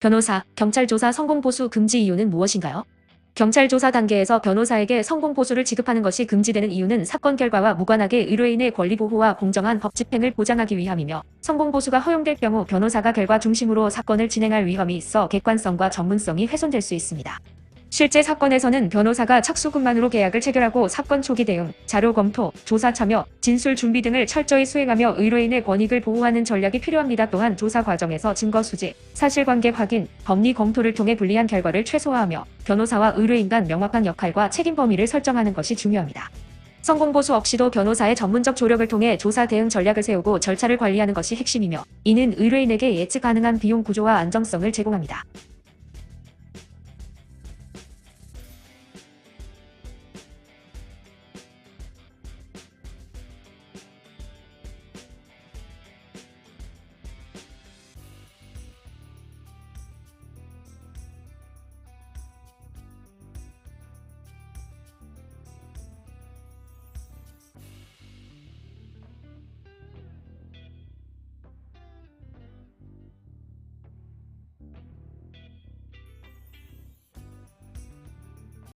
변호사, 경찰 조사 성공 보수 금지 이유는 무엇인가요? 경찰 조사 단계에서 변호사에게 성공 보수를 지급하는 것이 금지되는 이유는 사건 결과와 무관하게 의뢰인의 권리 보호와 공정한 법 집행을 보장하기 위함이며 성공 보수가 허용될 경우 변호사가 결과 중심으로 사건을 진행할 위험이 있어 객관성과 전문성이 훼손될 수 있습니다. 실제 사건에서는 변호사가 착수금만으로 계약을 체결하고 사건 초기 대응, 자료 검토, 조사 참여, 진술 준비 등을 철저히 수행하며 의뢰인의 권익을 보호하는 전략이 필요합니다. 또한 조사 과정에서 증거 수집, 사실관계 확인, 법리 검토를 통해 불리한 결과를 최소화하며 변호사와 의뢰인 간 명확한 역할과 책임 범위를 설정하는 것이 중요합니다. 성공보수 없이도 변호사의 전문적 조력을 통해 조사 대응 전략을 세우고 절차를 관리하는 것이 핵심이며 이는 의뢰인에게 예측 가능한 비용 구조와 안정성을 제공합니다.